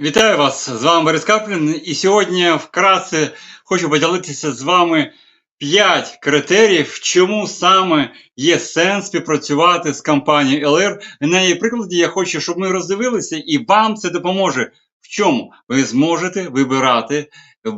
Вітаю вас! З вами Борис Каплін. І сьогодні вкратце хочу поділитися з вами 5 критеріїв, чому саме є сенс співпрацювати з компанією LR. На її прикладі я хочу, щоб ми роздивилися, і вам це допоможе. В чому ви зможете вибирати, е,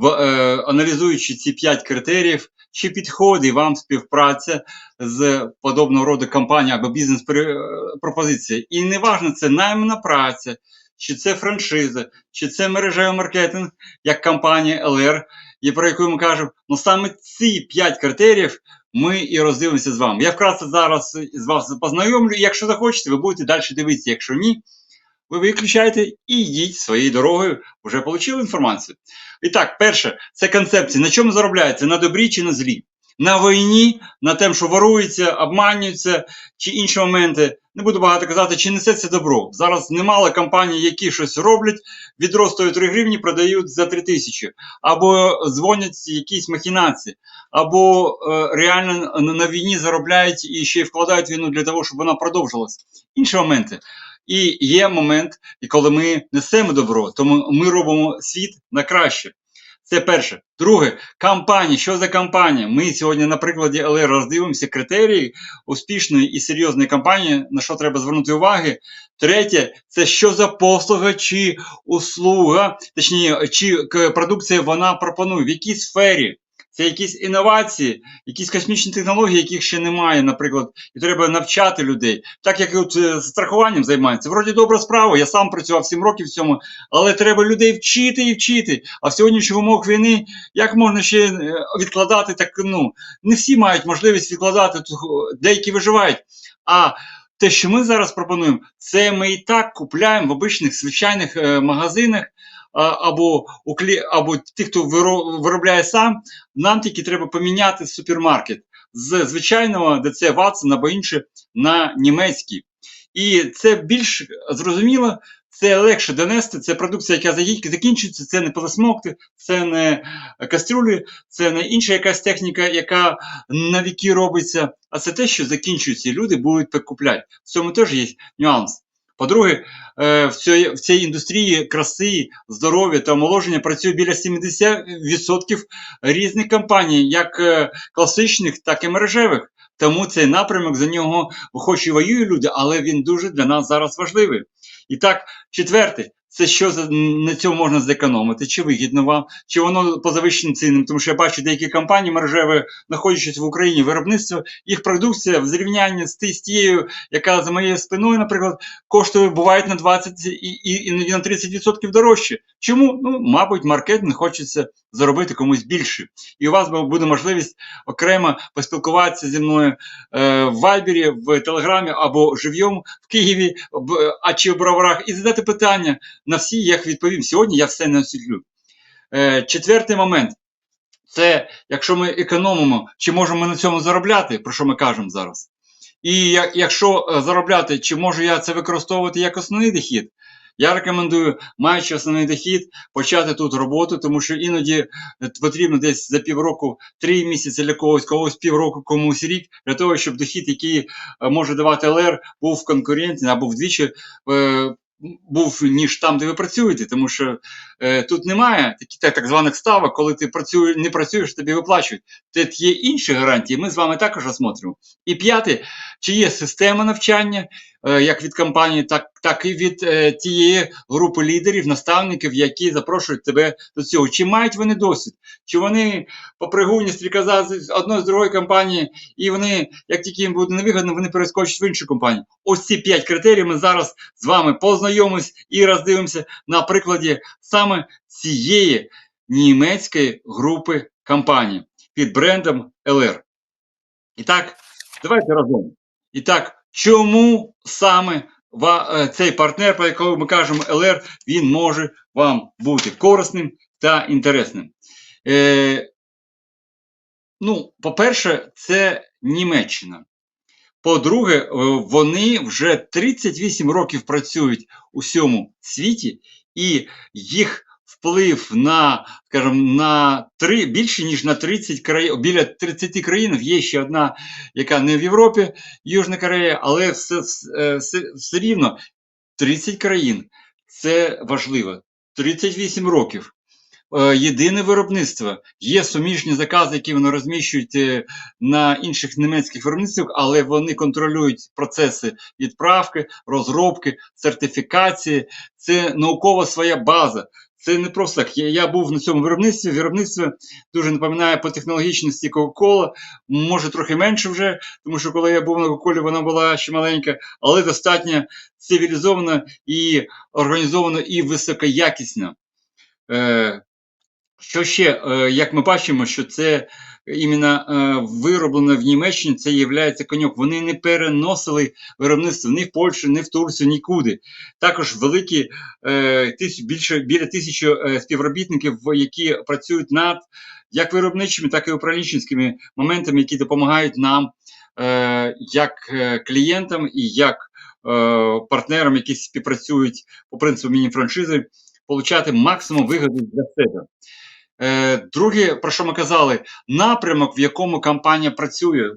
аналізуючи ці 5 критеріїв, чи підходить вам співпраця з подобного роду компанією або бізнес-пропозиція. І не важно, це наймана праця, чи це франшиза, чи це мережевий маркетинг, як компанія LR, і про яку ми кажемо, ну саме ці 5 критеріїв ми і роздивимося з вами. Я вкратце зараз з вас познайомлю, якщо захочете, ви будете далі дивитися. Якщо ні, ви виключаєте і йдіть своєю дорогою, вже отримали інформацію. І так, перше, це концепція. На чому заробляється? На добрі чи на злі? На війні, на тим, що ворується, обманюється, чи інші моменти. Не буду багато казати, чи несе це добро. Зараз немало компаній, які щось роблять, відро стоїть 3 гривні, продають за 3 тисячі, або дзвонять якісь махінації, або е, реально на, війні заробляють і ще й вкладають війну для того, щоб вона продовжилась. Інші моменти. І є момент, і коли ми несемо добро, тому ми робимо світ на краще. Це перше. Друге, кампанія. Що за кампанія? Ми сьогодні на прикладі але роздивимося критерії успішної і серйозної кампанії, на що треба звернути уваги. Третє, це що за послуга чи услуга, точніше, чи продукція вона пропонує, в якій сфері. Це якісь інновації, якісь космічні технології, яких ще немає, наприклад, і треба навчати людей. Так як от е, страхуванням займаються. Вроді добра справа, я сам працював 7 років в цьому, але треба людей вчити і вчити. А в сьогоднішніх умовах війни як можна ще е, відкладати так, ну, не всі мають можливість відкладати, деякі виживають. А те, що ми зараз пропонуємо, це ми і так купляємо в обичних звичайних е, магазинах. Або або тих, хто виробляє сам, нам тільки треба поміняти супермаркет з звичайного ДЦ Ватсон або інше на німецький. І це більш зрозуміло, це легше донести. Це продукція, яка закінчується, це не полосмокти, це не кастрюлі, це не інша якась техніка, яка на віки робиться, а це те, що закінчується, і люди будуть купляти. В цьому теж є нюанс. По-друге, е, в цій, в цій індустрії краси, здоров'я та омоложення працює біля 70% різних компаній, як е, класичних, так і мережевих. Тому цей напрямок за нього хоч і воюють люди, але він дуже для нас зараз важливий. І так, четверте, це що на цьому можна зекономити, чи вигідно вам, чи воно по завищеним цінам, тому що я бачу деякі компанії мережеві, знаходячись в Україні, виробництво, їх продукція в зрівнянні з тією, яка за моєю спиною, наприклад, коштує бувають на 20 і, і, на 30% дорожче. Чому? Ну, мабуть, маркетинг хочеться заробити комусь більше. І у вас буде можливість окремо поспілкуватися зі мною е, в Вайбері, в Телеграмі або живьом в Києві, а чи в Броварах, і задати питання. На всі я відповім. Сьогодні я все не освітлю. Е, четвертий момент. Це якщо ми економимо, чи можемо на цьому заробляти, про що ми кажемо зараз. І як- якщо е, заробляти, чи можу я це використовувати як основний дохід, я рекомендую, маючи основний дохід, почати тут роботу, тому що іноді е, потрібно десь за півроку, три місяці для когось, когось півроку, комусь рік, для того, щоб дохід, який е, може давати ЛР, був в конкуренції або вдвічі був ніж там, де ви працюєте, тому що е, тут немає таких так, званих ставок, коли ти працює, не працюєш, тобі виплачують. Тут є інші гарантії, ми з вами також розсмотримо. І п'яте, чи є система навчання, як від компанії, так, так і від е, тієї групи лідерів, наставників, які запрошують тебе до цього. Чи мають вони досвід? Чи вони по пригуні стріказати з одної з другої компанії, і вони, як тільки їм буде невигодно, вони перескочать в іншу компанію. Ось ці п'ять критерій ми зараз з вами познайомимось і роздивимося на прикладі саме цієї німецької групи компаній під брендом LR. І так, давайте разом. І так, чому саме е, цей партнер, про якого ми кажемо LR, він може вам бути корисним та інтересним? Е, ну, по-перше, це Німеччина. По-друге, е, вони вже 38 років працюють у всьому світі, і їх вплив на, скажімо, на три, більше, ніж на 30 країн, біля 30 країн. Є ще одна, яка не в Європі, Южна Корея, але все, все, все, рівно 30 країн. Це важливо. 38 років. Е, Єдине виробництво. Є суміжні закази, які вони розміщують е, на інших німецьких виробництвах, але вони контролюють процеси відправки, розробки, сертифікації. Це наукова своя база. Це не просто так. Я, я був на цьому виробництві. Виробництво дуже напоминає по технологічності Кока-Кола, може трохи менше вже, тому що коли я був на Кока-Колі, вона була ще маленька, але достатньо цивілізована і організована і високоякісно. Е, що ще, е, як ми бачимо, що це іменно е, вироблено в Німеччині, це є коньок. Вони не переносили виробництво ні в Польщу, ні в Турцію, нікуди. Також великі е, більше біля тисячі співробітників, які працюють над як виробничими, так і управлінськими моментами, які допомагають нам як клієнтам і як партнерам, які співпрацюють по принципу міні-франшизи, получати максимум вигоди для себе. Е, Друге, про що ми казали, напрямок, в якому компанія працює.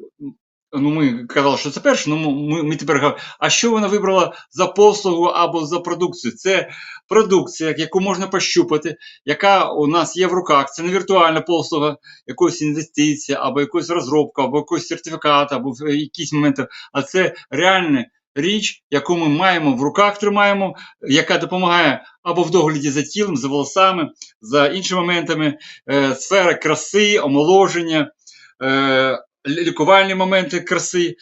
Ну, ми казали, що це перше, ну ми, ми тепер говоримо, а що вона вибрала за послугу або за продукцію? Це продукція, яку можна пощупати, яка у нас є в руках. Це не віртуальна послуга, якоїсь інвестиції, або якоїсь розробка, або якийсь сертифікат, або якісь моменти, а це реальна річ, яку ми маємо в руках, тримаємо, яка допомагає або в догляді за тілом, за волосами, за іншими моментами, е, сфера краси, омоложення, е, лікувальні моменти краси,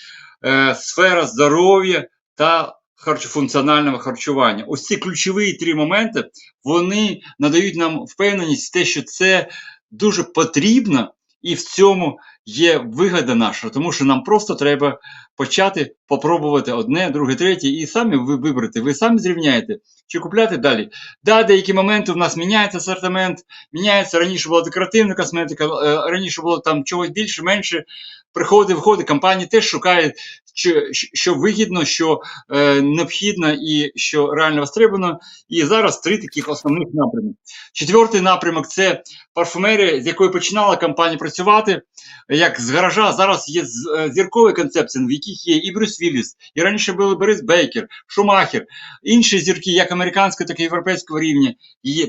е, сфера здоров'я та функціонального харчування. Ось ці ключові три моменти вони надають нам впевненість в те, що це дуже потрібно, і в цьому є вигода наша, тому що нам просто треба почати попробувати одне, друге, третє, і самі ви вибрати. Ви самі зрівняєте чи купляти далі. Да, деякі моменти у нас міняється асортимент, міняється. Раніше була декоративна косметика, е, раніше було там чогось більше, менше. Приходить, виходить, компанії теж шукають, що, що вигідно, що е, необхідно і що реально востребовано. І зараз три таких основних напрямки. Четвертий напрямок це парфумерія, з якої починала компанія працювати. Як з гаража зараз є е, зіркові концепції, в яких є і Брюс Вілліс, і раніше були Борис Бейкер, Шумахер, інші зірки, як американського, так і європейського рівня,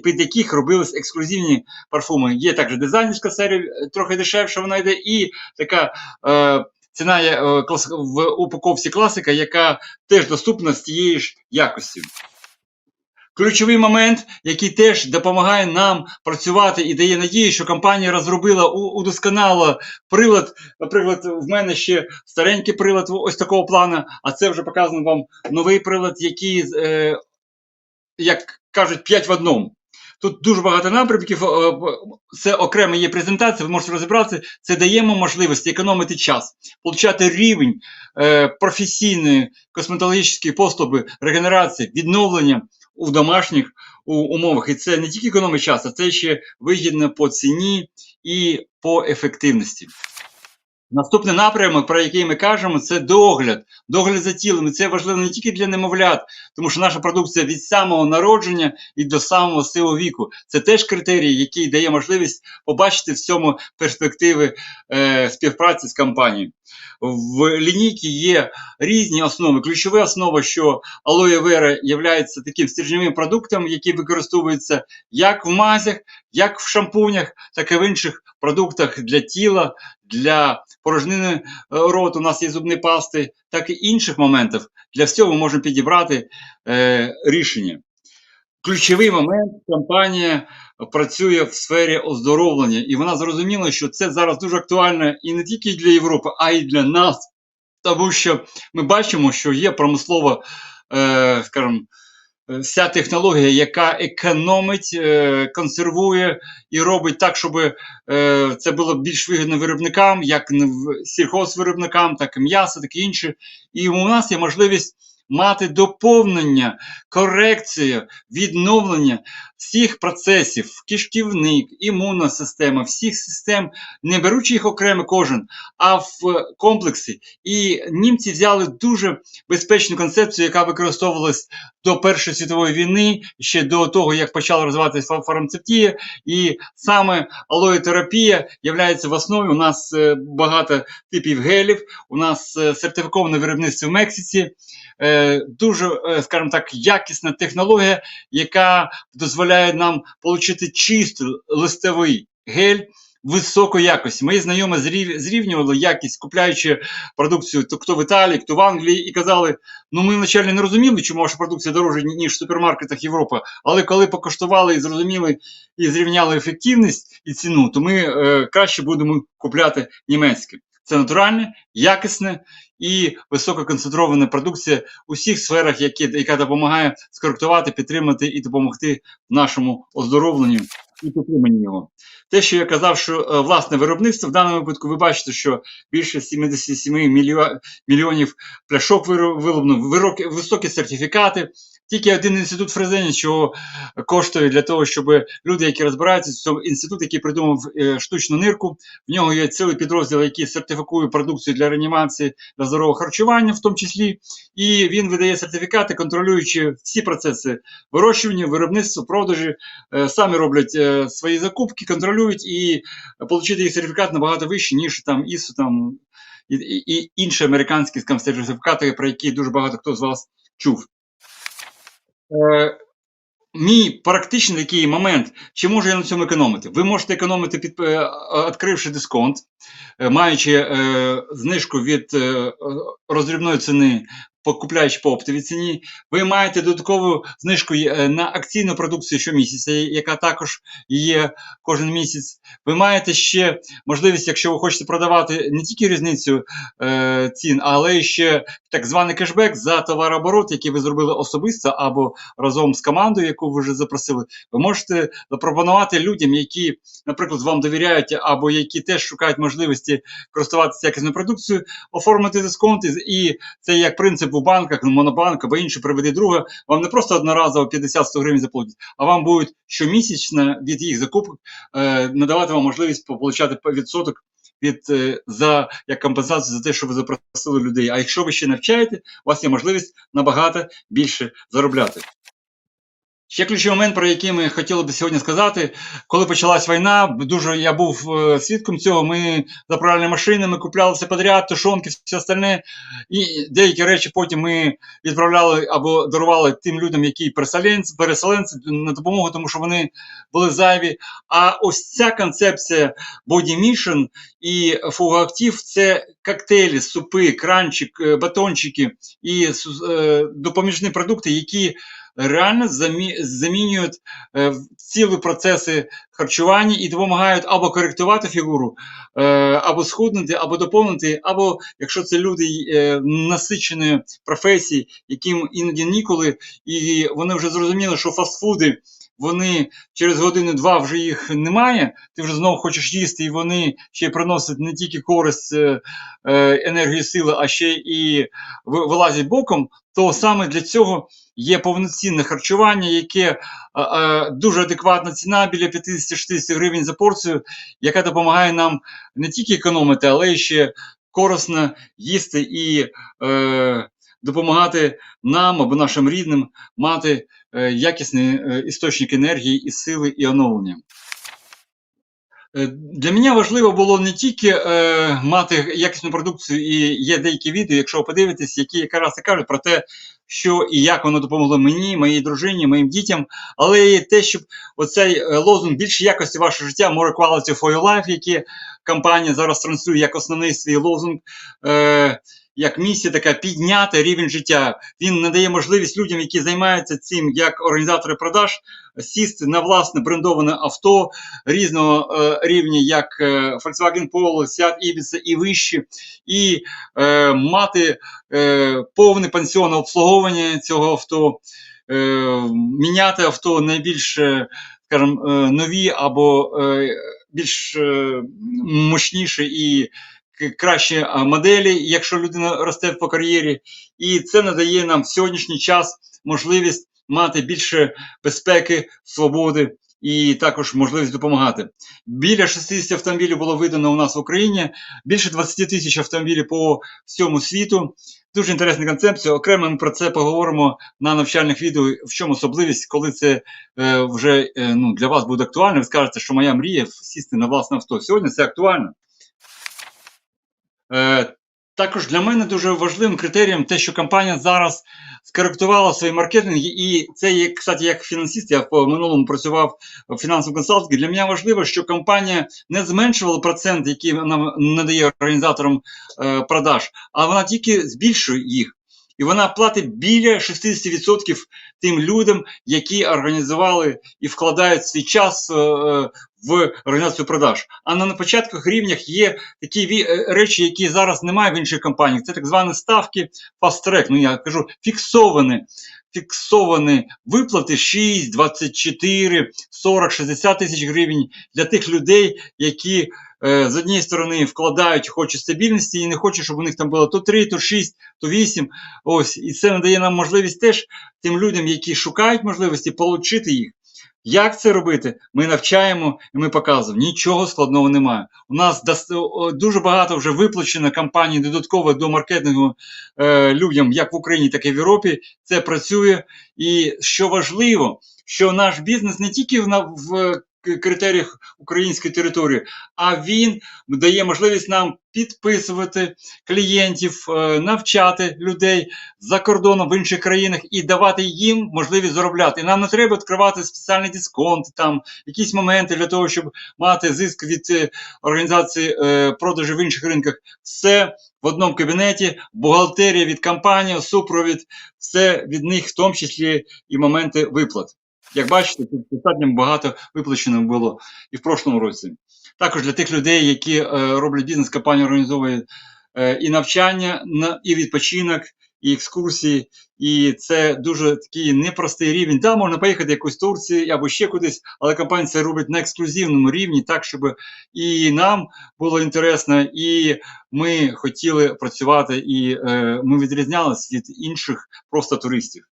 під яких робились ексклюзивні парфуми. Є також дизайнерська серія, е, трохи дешевше вона йде, і така е, ціна є е, в упаковці класика, яка теж доступна з тієї ж якості. Ключовий момент, який теж допомагає нам працювати і дає надію, що компанія розробила у- прилад. Наприклад, в мене ще старенький прилад ось такого плану, а це вже показано вам новий прилад, який, е, як кажуть, 5 в одному. Тут дуже багато напрямків. е, Це окрема є презентація, ви можете розібратися. Це даємо можливості економити час, получати рівень е, професійної косметологічної послуги, регенерації, відновлення у домашніх умовах. І це не тільки економить час, а це ще вигідно по ціні і по ефективності. Наступний напрямок, про який ми кажемо, це догляд. Догляд за тілом. І це важливо не тільки для немовлят, тому що наша продукція від самого народження і до самого силу віку. Це теж критерій, який дає можливість побачити в цьому перспективи е, співпраці з компанією. В лінійці є різні основи. Ключова основа, що алоє вера є таким стержневим продуктом, який використовується як в мазях, як в шампунях, так і в інших продуктах для тіла, для порожнини е, роту. У нас є зубні пасти, так і інших моментів. Для всього ми можемо підібрати е, рішення. Ключовий момент компанія працює в сфері оздоровлення, і вона зрозуміла, що це зараз дуже актуально і не тільки для Європи, а й для нас. Тому що ми бачимо, що є промислова, е, скажімо, вся технологія, яка економить, е, консервує і робить так, щоб е, це було більш вигідно виробникам, як сільхозвиробникам, так і м'ясо, так і інше. І у нас є можливість мати доповнення, корекцію, відновлення всіх процесів, кишківник, імунна система, всіх систем, не беручи їх окремо кожен, а в комплексі. І німці взяли дуже безпечну концепцію, яка використовувалась до Першої світової війни, ще до того, як почала розвиватися фа- фармацевтія. І саме алоєтерапія є в основі. У нас е, багато типів гелів, у нас е, сертифіковане виробництво в Мексиці. Дуже, е, скажімо так, якісна технологія, яка дозволяє нам отримати чистий листовий гель високої якості. Мої знайомі зрівнювали якість, купляючи продукцію то хто в Італії, хто в Англії, і казали: ну ми вначалі не розуміли, чому ваша продукція дорожча, ніж в супермаркетах Європи. Але коли покоштували і зрозуміли і зрівняли ефективність і ціну, то ми е, краще будемо купляти німецьке. Це натуральне, якісне і висококонцентрована продукція у всіх сферах, які, яка допомагає скоректувати, підтримати і допомогти нашому оздоровленню і підтриманню його. Те, що я казав, що е, власне виробництво, в даному випадку ви бачите, що більше 77 мільйо- мільйонів пляшок виро- вироблено, високі сертифікати. Тільки один інститут Фрезені, що коштує для того, щоб люди, які розбираються, це інститут, який придумав е, штучну нирку. В нього є цілий підрозділ, який сертифікує продукцію для реанімації для здорового харчування, в тому числі, і він видає сертифікати, контролюючи всі процеси вирощування, виробництва, продажі, е, самі роблять е, свої закупки, контролюють і отримати їх сертифікат набагато вищий, ніж там ІСО там і, і, і інші американські сертифікати, про які дуже багато хто з вас чув. Е, Мій практичний такий момент, чи можу я на цьому економити? Ви можете економити, під, е, відкривши дисконт, е, маючи знижку від роздрібної ціни, покупляючи по оптовій ціні. Ви маєте додаткову знижку е, на акційну продукцію щомісяця, яка також є кожен місяць. Ви маєте ще можливість, якщо ви хочете продавати не тільки різницю е, цін, але ще так званий кешбек за товарооборот, який ви зробили особисто або разом з командою, яку ви вже запросили. Ви можете запропонувати людям, які, наприклад, вам довіряють, або які теж шукають можливості користуватися якісною продукцією, оформити дисконт, і це як принцип у банках, монобанк або інший приведе друга. Вам не просто одноразово 50-100 гривень заплатять, а вам будуть щомісячно від їх закупок е, надавати вам можливість получати відсоток від е, за як компенсацію за те, що ви запросили людей. А якщо ви ще навчаєте, у вас є можливість набагато більше заробляти. Ще ключовий момент, про який ми хотіли би сьогодні сказати, коли почалась війна, дуже я був е, свідком цього. Ми заправляли машини, ми купляли все подряд, тушонки, все остальне. І деякі речі потім ми відправляли або дарували тим людям, які переселенці, переселенці на допомогу, тому що вони були зайві. А ось ця концепція Body Mission і фугоактив це коктейлі, супи, кранчик, е, батончики і е, допоміжні продукти, які реально замі- замінюють е, цілі процеси харчування і допомагають або коректувати фігуру, е, або схуднути, або доповнити, або якщо це люди насичені насиченої професії, яким іноді ніколи, і вони вже зрозуміли, що фастфуди. Вони через годину-два вже їх немає, ти вже знову хочеш їсти, і вони ще приносять не тільки користь е, е, енергії сили, а ще і вилазять боком, то саме для цього є повноцінне харчування, яке е, е, дуже адекватна ціна біля 50-60 гривень за порцію, яка допомагає нам не тільки економити, але й ще корисно їсти і е, допомагати нам або нашим рідним мати е, якісний е, істочник енергії і сили і оновлення. Е, Для мене важливо було не тільки е, мати якісну продукцію, і є деякі відео, якщо ви подивитесь, які якраз і кажуть про те, що і як воно допомогло мені, моїй дружині, моїм дітям, але і те, щоб оцей лозунг більше якості вашого життя, more quality for your life, який компанія зараз транслює як основний свій лозунг. Е, як місія така підняти рівень життя. Він надає можливість людям, які займаються цим як організатори продаж, сісти на власне брендоване авто різного е, рівня, як е, Volkswagen Polo, Seat Ibiza і вищі, і е, мати е, повне пенсіонне обслуговування цього авто, е, міняти авто найбільш, е, скажімо, е, нові або е, більш е, мощніші і кращі моделі, якщо людина росте по кар'єрі, і це надає нам в сьогоднішній час можливість мати більше безпеки, свободи і також можливість допомагати. Біля 60 автомобілів було видано у нас в Україні, більше 20 тисяч автомобілів по всьому світу. Дуже інтересна концепція. Окремо ми про це поговоримо на навчальних відео, в чому особливість, коли це е, вже е, ну, для вас буде актуально. Ви скажете, що моя мрія сісти на власне авто. Сьогодні це актуально. Е, Також для мене дуже важливим критерієм те, що компанія зараз скоректувала свої маркетинг, і це є, кстати, як фінансист, я в минулому працював в фінансовому консалтингу, Для мене важливо, що компанія не зменшувала процент, який вона надає організаторам е, продаж, а вона тільки збільшує їх. І вона платить біля 60% тим людям, які організували і вкладають свій час е, е, в організацію продаж. А на початках рівнях є такі е, речі, які зараз немає в інших компаніях. Це так звані ставки fast track. Ну я кажу, фіксовані. Фіксовані виплати 6, 24, 40, 60 тисяч гривень для тих людей, які з однієї сторони вкладають, хочуть стабільності і не хочуть, щоб у них там було то 3, то 6, то 8. Ось, і це надає нам можливість теж тим людям, які шукають можливості, отримати їх. Як це робити? Ми навчаємо і ми показуємо. Нічого складного немає. У нас дуже багато вже виплачено кампаній додатково до маркетингу е, людям, як в Україні, так і в Європі. Це працює. І що важливо, що наш бізнес не тільки в, в критеріях української території, а він дає можливість нам підписувати клієнтів, е, навчати людей за кордоном в інших країнах і давати їм можливість заробляти. Нам не треба відкривати спеціальні дисконти, там якісь моменти для того, щоб мати зиск від е, організації е, продажу в інших ринках. Все в одному кабінеті, бухгалтерія від компанії, супровід, все від них, в тому числі і моменти виплат. Як бачите, тут достатньо багато виплачено було і в прошлому році. Також для тих людей, які е, роблять бізнес, компанія організовує е, і навчання, на, і відпочинок, і екскурсії. І це дуже такий непростий рівень. Да, можна поїхати в якусь Турцію або ще кудись, але компанія це робить на ексклюзивному рівні, так, щоб і нам було інтересно, і ми хотіли працювати, і е, ми відрізнялися від інших просто туристів.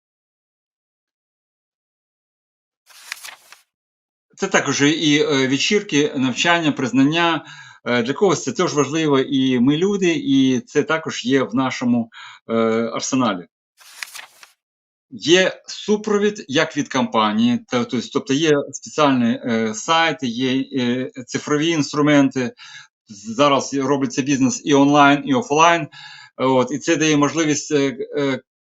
Це також і е, вечірки, навчання, признання. Е, Для когось це теж важливо, і ми люди, і це також є в нашому е, арсеналі. Є супровід як від компанії, тобто є спеціальні сайти, є цифрові інструменти. Зараз робиться бізнес і онлайн, і офлайн. От, і це дає можливість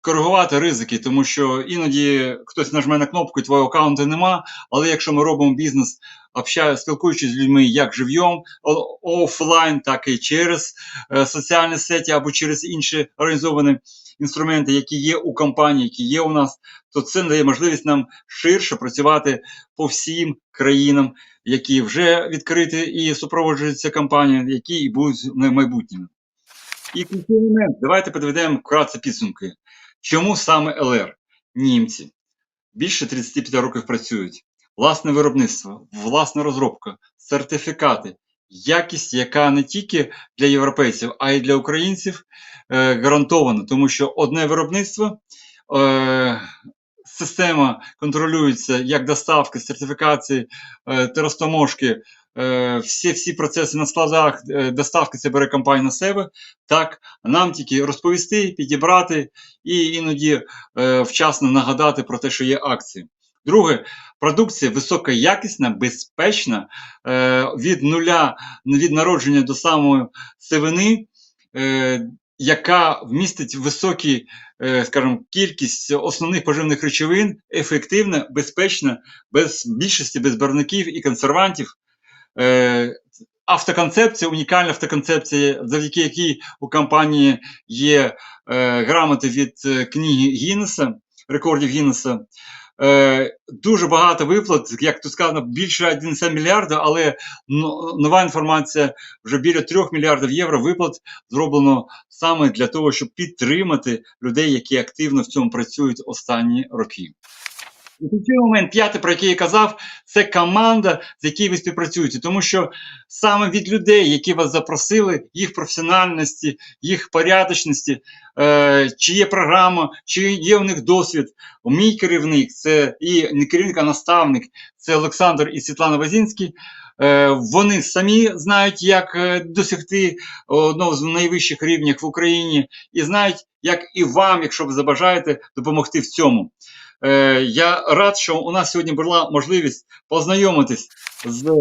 коригувати ризики, тому що іноді хтось нажме на кнопку, і твого аккаунту нема. Але якщо ми робимо бізнес, общаю, спілкуючись з людьми як живьом, о- офлайн, так і через е, соціальні сеті або через інші організовані інструменти, які є у компанії, які є у нас, то це дає можливість нам ширше працювати по всім країнам, які вже відкриті і супроводжуються компанією, які і будуть в майбутньому. І момент. Давайте підведемо вкратце підсумки. Чому саме ЛР? Німці більше 35 років працюють. Власне виробництво, власна розробка, сертифікати, якість, яка не тільки для європейців, а й для українців е, гарантована, тому що одне виробництво. Е, Система контролюється як доставки, сертифікації, е, теростаможки, е, всі, всі процеси на складах, е, доставки це бере компанія на себе. Так, нам тільки розповісти, підібрати і іноді е, вчасно нагадати про те, що є акції. Друге, продукція високоякісна, безпечна, е, від нуля, від народження до самої сивини, е, яка вмістить високі, е, скажімо, кількість основних поживних речовин, ефективна, безпечна, без більшості без барвників і консервантів. Е, Автоконцепція, унікальна автоконцепція, завдяки якій у компанії є е, грамоти від е, книги Гіннеса, рекордів Гіннеса. Е, дуже багато виплат, як тут сказано, більше 1,7 мільярда, але нова інформація вже біля 3 мільярдів євро виплат зроблено саме для того, щоб підтримати людей, які активно в цьому працюють останні роки. І момент, п'ятий, про який я казав, це команда, з якою ви співпрацюєте. Тому що саме від людей, які вас запросили, їх професіональності, їх порядочності, е, чи є програма, чи є у них досвід. Мій керівник, це і не керівник, а наставник, це Олександр і Світлана Вазінський. Е, Вони самі знають, як е, досягти одного з найвищих рівнів в Україні, і знають, як і вам, якщо ви забажаєте, допомогти в цьому. Е, Я рад, що у нас сьогодні була можливість познайомитись з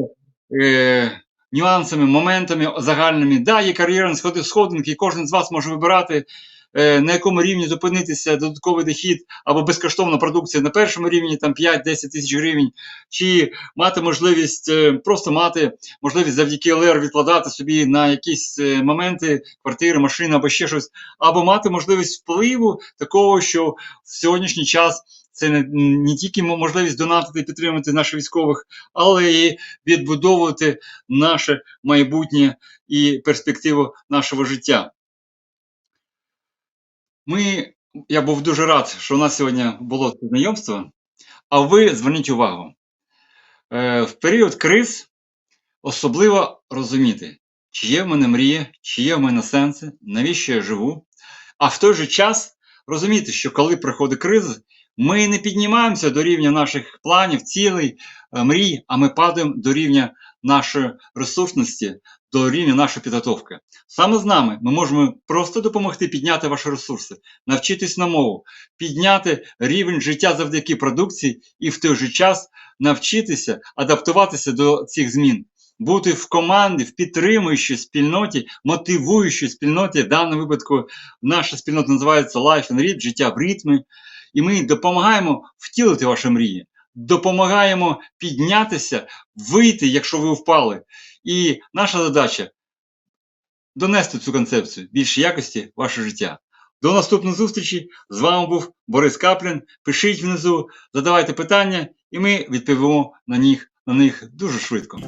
е, нюансами, моментами загальними. Да, є кар'єрні сходи сходинки, і кожен з вас може вибирати, е, на якому рівні зупинитися, додатковий дохід або безкоштовна продукція на першому рівні, там 5-10 тисяч гривень, чи мати можливість просто мати можливість завдяки ЛР відкладати собі на якісь моменти квартири, машини або ще щось, або мати можливість впливу такого, що в сьогоднішній час. Це не, не тільки можливість донатити і підтримувати наших військових, але і відбудовувати наше майбутнє і перспективу нашого життя. Ми, я був дуже рад, що у нас сьогодні було це знайомство. А ви зверніть увагу, е, в період криз особливо розуміти, чи є в мене мрія, чи є в мене сенси, навіщо я живу. А в той же час розуміти, що коли приходить криза, ми не піднімаємося до рівня наших планів, цілей, е, мрій, а ми падаємо до рівня нашої ресурсності, до рівня нашої підготовки. Саме з нами ми можемо просто допомогти підняти ваші ресурси, навчитись на мову, підняти рівень життя завдяки продукції і в той же час навчитися адаптуватися до цих змін. Бути в команді, в підтримуючій спільноті, мотивуючій спільноті. В даному випадку наша спільнота називається Life and Read, життя в ритмі. І ми допомагаємо втілити ваші мрії, допомагаємо піднятися, вийти, якщо ви впали. І наша задача донести цю концепцію більше якості ваше життя. До наступної зустрічі. З вами був Борис Каплін. Пишіть внизу, задавайте питання, і ми відповімо на них, на них дуже швидко.